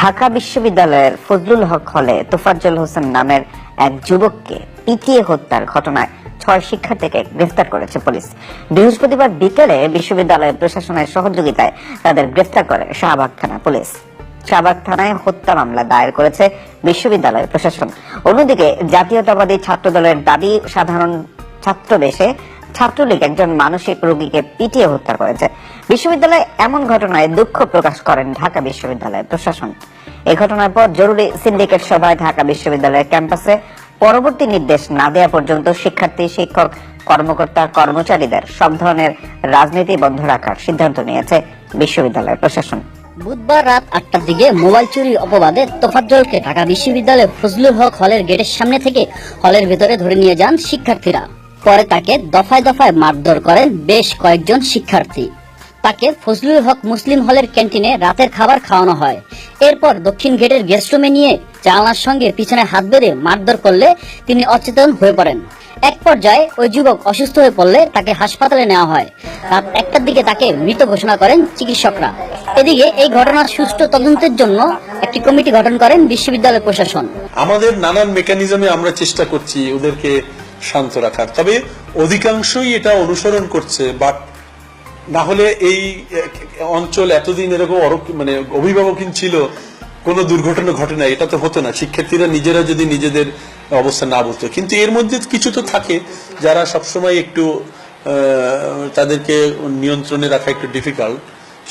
ঢাকা বিশ্ববিদ্যালয়ের ফজলুল হক হলে তোফাজ্জল হোসেন নামের এক যুবককে পিটিয়ে হত্যার ঘটনায় ছয় শিক্ষার্থীকে গ্রেফতার করেছে পুলিশ। বৃহস্পতিবার বিকেলে বিশ্ববিদ্যালয় প্রশাসনের সহযোগিতায় তাদের গ্রেফতার করে শাহবাগ থানা পুলিশ। শাহবাগ থানায় হত্যা মামলা দায়ের করেছে বিশ্ববিদ্যালয় প্রশাসন। অন্যদিকে জাতীয়তাবাদী ছাত্র দলের দাবি, সাধারণ ছাত্র দেশে ছাত্রলীগ একজন মানসিক রোগীকে পিটিয়ে হত্যা করেছে। বিশ্ববিদ্যালয়ে এমন ঘটনায় দুঃখ প্রকাশ করেন ঢাকা বিশ্ববিদ্যালয় প্রশাসন। এই ঘটনার পর জরুরি সিন্ডিকেট সভায় ঢাকা বিশ্ববিদ্যালয়ের ক্যাম্পাসে পরবর্তী নির্দেশ না দেওয়া পর্যন্ত শিক্ষার্থী, শিক্ষক, কর্মকর্তা, কর্মচারীদের সব ধরনের রাজনীতি বন্ধ রাখার সিদ্ধান্ত নিয়েছে বিশ্ববিদ্যালয় প্রশাসন। বুধবার রাত আটটার দিকে মোবাইল চুরির অপবাদে তোফাজ্জলকে ঢাকা বিশ্ববিদ্যালয়ের ফজলুল হক হলের গেটের সামনে থেকে হলের ভেতরে ধরে নিয়ে যান শিক্ষার্থীরা। পরে তাকে দফায় দফায় মারধর করেন বেশ কয়েকজন শিক্ষার্থী। তাকে ফজলুল হক মুসলিম হলের ক্যান্টিনে রাতের খাবার খাওয়ানো হয়। এরপর দক্ষিণ গেটের গেস্ট রুমে নিয়ে জানালার সঙ্গে পিছনে হাত বেঁধে মারধর করলে তিনি অচেতন হয়ে পড়েন। এক পর্যায়ে ওই যুবক অসুস্থ হয়ে পড়লে তাকে হাসপাতালে নেওয়া হয়। রাত একটার দিকে তাকে মৃত ঘোষণা করেন চিকিৎসকরা। এদিকে এই ঘটনার সুষ্ঠু তদন্তের জন্য একটি কমিটি গঠন করেন বিশ্ববিদ্যালয় প্রশাসন। আমাদের নানান মেকানিজমে আমরা চেষ্টা করছি ওদেরকে শান্ত রাখার। তবে অধিকাংশই এটা অনুসরণ করছে বাট না হলে এই অঞ্চল এতদিন এরকম মানে অভিভাবকহীন ছিল, কোনো দুর্ঘটনা ঘটে না এটা তো হতো না। শিক্ষার্থীরা নিজেরা যদি নিজেদের অবস্থা না বুঝতো কিন্তু এর মধ্যে কিছু তো থাকে, যারা সবসময় একটু তাদেরকে নিয়ন্ত্রণে রাখা একটু ডিফিকাল্ট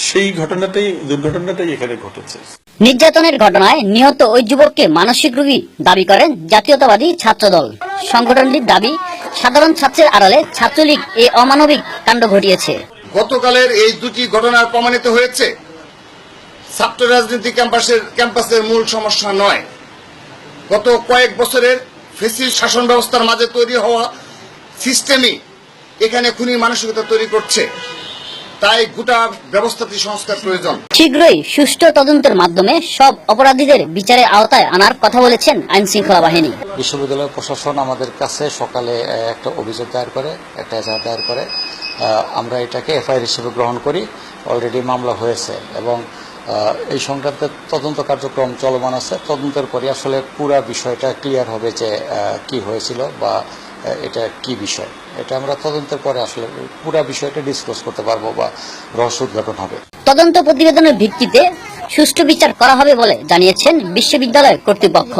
সেই ঘটনাটাই, দুর্ঘটনাটাই এখানে ঘটেছে। নির্যাতনের ঘটনায় নিহত ওই যুবককে মানসিক রোগী দাবি করেন জাতীয়তাবাদী ছাত্রদল। সংগঠনটির দাবি, সাধারণ ছাত্রের আড়ালে ছাত্রলীগ এই অমানবিক কাণ্ড ঘটিয়েছে। গতকালের এই দুটি ঘটনার প্রমাণিত হয়েছে। ছাত্র রাজনীতি ক্যাম্পাসের ক্যাম্পাসের মূল সমস্যা নয়। গত কয়েক বছরের ফেসিল শাসন ব্যবস্থার মাঝে তৈরি হওয়া সিস্টেমই এখানে খুনি মানসিকতা তৈরি করছে। তাই গোটা ব্যবস্থাটি সংস্কার প্রয়োজন। শীঘ্রই সুষ্ঠু তদন্তের মাধ্যমে সব অপরাধীদের বিচারের আওতায় আনার কথা বলেছেন আইন শৃঙ্খলা বাহিনী। বিশ্ববিদ্যালয় প্রশাসন আমাদের কাছে সকালে একটা অভিযোগ দায়ের করে একটা এজাহার দায়ের করে আমরা এটাকে এফআইআর হিসেবে গ্রহণ করি অলরেডি মামলা হয়েছে এবং এই সংক্রান্ত তদন্ত কার্যক্রম চলমান আছে। তদন্তের পরে আসলে পুরা বিষয়টা ক্লিয়ার হবে যে কি হয়েছিল বা এটা কি বিষয়? এটা আমরা তদন্তের পরে আসলে পুরা বিষয়টা ডিসক্লোজ করতে পারব বা রহস্য উদ্ঘাটন হবে। তদন্ত প্রতিবেদনের ভিত্তিতে সুষ্ঠু বিচার করা হবে বলে জানিয়েছেন বিশ্ববিদ্যালয় কর্তৃপক্ষ।